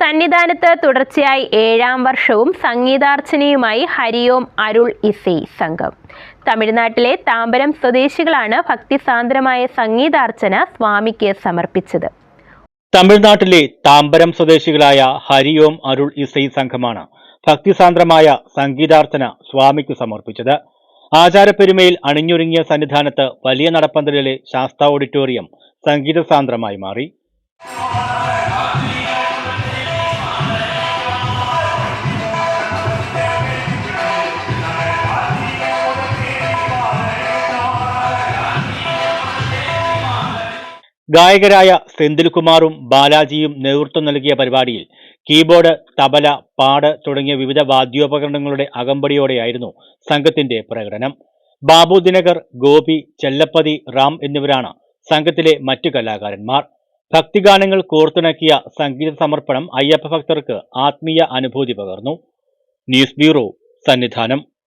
സന്നിധാനത്ത് തുടർച്ചയായി ഏഴാം വർഷവും സംഗീതാർച്ചനയുമായി ഹരിയോം അരുൾ ഇസൈ സംഘം. തമിഴ്നാട്ടിലെ താമ്പരം സ്വദേശികളാണ് ഭക്തിസാന്ദ്രമായ സംഗീതാർച്ചന സ്വാമിക്ക് സമർപ്പിച്ചത്. തമിഴ്നാട്ടിലെ താമ്പരം സ്വദേശികളായ ഹരിയോം അരുൾ ഇസൈ സംഘമാണ് ഭക്തിസാന്ദ്രമായ സംഗീതാർച്ചന സ്വാമിക്ക് സമർപ്പിച്ചത്. ആചാരപ്പെരുമയിൽ അണിഞ്ഞൊരുങ്ങിയ സന്നിധാനത്ത് വലിയ നടപ്പന്തലിലെ ശാസ്ത്ര ഓഡിറ്റോറിയം സംഗീതസാന്ദ്രമായി മാറി. ഗായകരായ സെന്തിൽകുമാറും ബാലാജിയും നേതൃത്വം നൽകിയ പരിപാടിയിൽ കീബോർഡ് തബല പാട് തുടങ്ങിയ വിവിധ വാദ്യോപകരണങ്ങളുടെ അകമ്പടിയോടെയായിരുന്നു സംഘത്തിന്റെ പ്രകടനം. ബാബു ദിനകർ ഗോപി ചെല്ലപ്പതി റാം എന്നിവരാണ് സംഘത്തിലെ മറ്റു കലാകാരന്മാർ. ഭക്തിഗാനങ്ങൾ കോർത്തിണക്കിയ സംഗീത സമർപ്പണം അയ്യപ്പ ഭക്തർക്ക് ആത്മീയ അനുഭൂതി പകർന്നു. News bureau Sannidhanam.